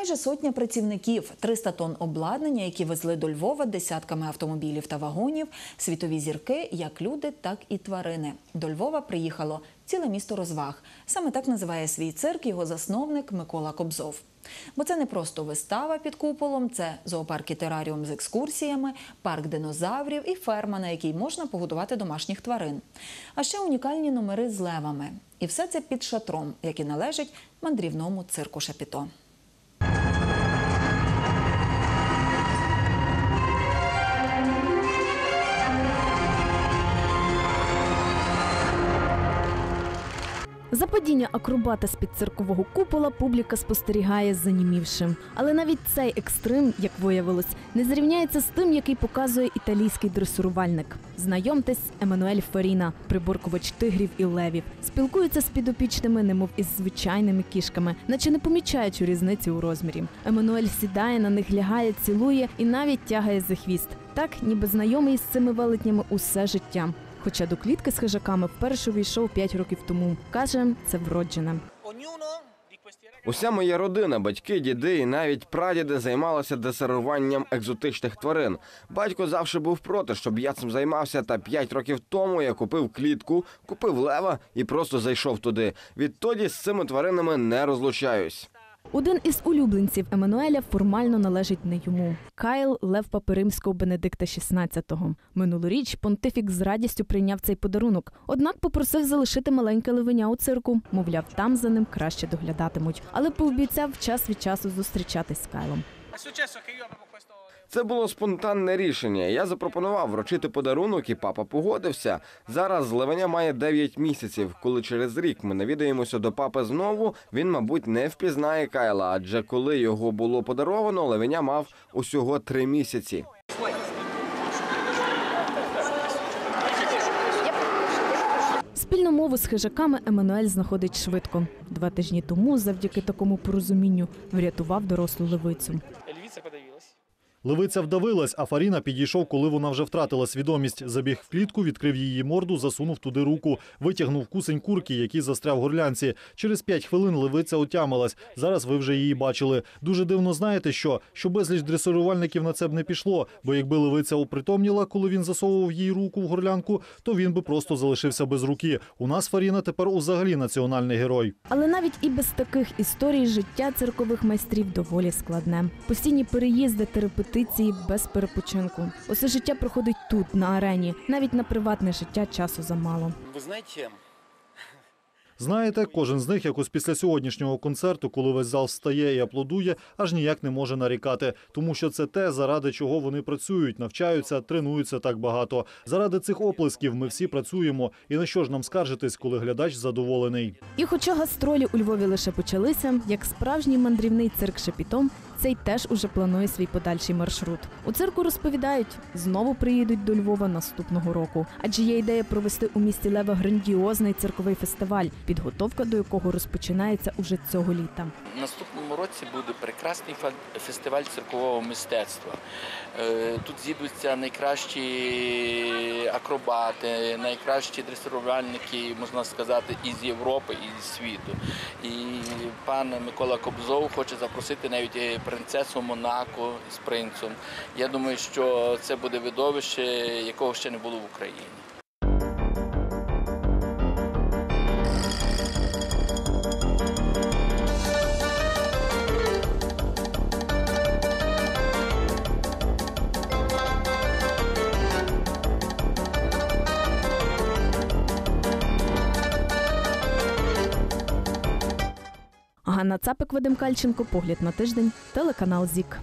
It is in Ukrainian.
Майже сотня працівників, 300 тонн обладнання, які везли до Львова десятками автомобілів та вагонів, світові зірки, як люди, так і тварини. До Львова приїхало ціле місто розваг. Саме так називає свій цирк його засновник Микола Кобзов. Бо це не просто вистава під куполом, це зоопарк і тераріум з екскурсіями, парк динозаврів і ферма, на якій можна погодувати домашніх тварин. А ще унікальні номери з левами. І все це під шатром, який належить мандрівному цирку Шапіто. За падіння акробата з під циркового купола публіка спостерігає занімівши. Але навіть цей екстрим, як виявилось, не зрівняється з тим, який показує італійський дресурувальник. Знайомтесь, Еммануель Фаріна, приборкувач тигрів і левів, спілкується з підопічними, немов із звичайними кішками, наче не помічаючи різниці у розмірі. Еммануель сідає на них, лягає, цілує і навіть тягає за хвіст. Так, ніби знайомий з цими велетнями усе життя. Хоча до клітки з хижаками вперше увійшов 5 років тому. Каже, це вроджене. Уся моя родина, батьки, діди і навіть прадіди займалися десеруванням екзотичних тварин. Батько завжди був проти, щоб я цим займався. Та п'ять років тому я купив клітку, купив лева і просто зайшов туди. Відтоді з цими тваринами не розлучаюсь. Один із улюбленців Еммануеля формально належить не йому. Кайл Лев Папи Римського Бенедикта XVI. Минулоріч понтифік з радістю прийняв цей подарунок, однак попросив залишити маленьке левеня у цирку. Мовляв, там за ним краще доглядатимуть, але пообіцяв час від часу зустрічатись з Кайлом. Це було спонтанне рішення. Я запропонував вручити подарунок, і папа погодився. Зараз левеня має 9 місяців. Коли через рік ми навідаємося до папи знову, він, мабуть, не впізнає Кайла, адже коли його було подаровано, левеня мав усього 3 місяці. Спільну мову з хижаками Еммануель знаходить швидко. Два тижні тому, завдяки такому порозумінню, врятував дорослу левицю. Левиця вдавилась, а Фаріна підійшов, коли вона вже втратила свідомість. Забіг в клітку, відкрив її морду, засунув туди руку, витягнув кусень курки, який застряв горлянці. Через п'ять хвилин левиця отямилась. Зараз ви вже її бачили. Дуже дивно знаєте, що що безліч дресирувальників на це б не пішло. Бо якби левиця опритомніла, коли він засовував їй руку в горлянку, то він би просто залишився без руки. У нас Фаріна тепер узагалі національний герой. Але навіть і без таких історій життя циркових майстрів доволі складне. Постійні переїзди та репетиції без перепочинку. Усе життя проходить тут, на арені. Навіть на приватне життя часу замало. Вы знаете, Знаєте, кожен з них, якось після сьогоднішнього концерту, коли весь зал встає і аплодує, аж ніяк не може нарікати, тому що це те, заради чого вони працюють, навчаються, тренуються так багато. Заради цих оплесків ми всі працюємо. І на що ж нам скаржитись, коли глядач задоволений? І хоча гастролі у Львові лише почалися, як справжній мандрівний цирк Шепітом, цей теж уже планує свій подальший маршрут. У цирку розповідають, знову приїдуть до Львова наступного року. Адже є ідея провести у місті Лева грандіозний цирковий фестиваль, підготовка до якого розпочинається уже цього літа. наступному році буде прекрасний фестиваль циркового мистецтва. Е, Тут з'їдуться найкращі акробати, найкращі дресирувальники, можна сказати, із Європи і з світу. І пан Микола Кобзов хоче запросити навіть е, принцесу Монако з принцем. Я думаю, що це буде видовище, якого ще не було в Україні. Ганна Цапик, Вадим Кальченко, погляд на тиждень, телеканал ЗІК.